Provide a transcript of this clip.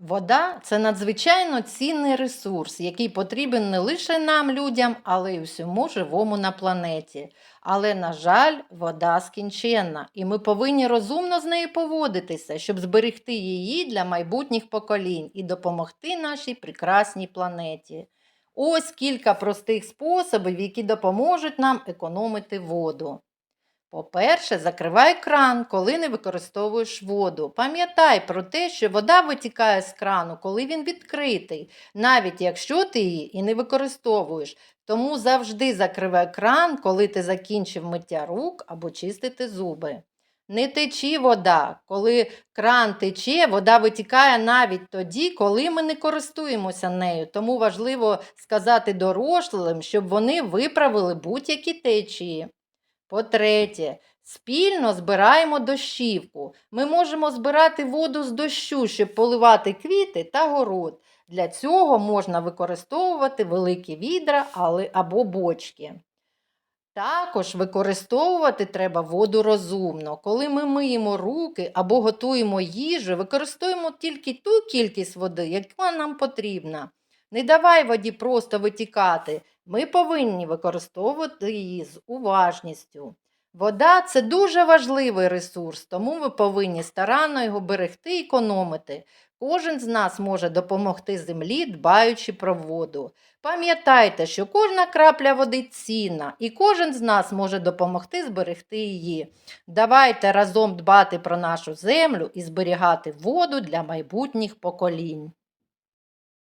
Вода це надзвичайно цінний ресурс, який потрібен не лише нам, людям, але й усьому живому на планеті. Але, на жаль, вода скінченна, і ми повинні розумно з нею поводитися, щоб зберегти її для майбутніх поколінь і допомогти нашій прекрасній планеті. Ось кілька простих способів, які допоможуть нам економити воду. По-перше, закривай кран, коли не використовуєш воду. Пам'ятай про те, що вода витікає з крану, коли він відкритий, навіть якщо ти її і не використовуєш. Тому завжди закривай кран, коли ти закінчив миття рук або чистити зуби. Не течі вода. Коли кран тече, вода витікає навіть тоді, коли ми не користуємося нею. Тому важливо сказати дорослим, щоб вони виправили будь-які течії. По-третє, спільно збираємо дощівку. Ми можемо збирати воду з дощу, щоб поливати квіти та город. Для цього можна використовувати великі відра або бочки. Також використовувати треба воду розумно. Коли ми миємо руки або готуємо їжу, використовуємо тільки ту кількість води, яка нам потрібна. Не давай воді просто витікати. Ми повинні використовувати її з уважністю. Вода це дуже важливий ресурс, тому ми повинні старанно його берегти і економити. Кожен з нас може допомогти землі, дбаючи про воду. Пам'ятайте, що кожна крапля води цінна, і кожен з нас може допомогти зберегти її. Давайте разом дбати про нашу землю і зберігати воду для майбутніх поколінь.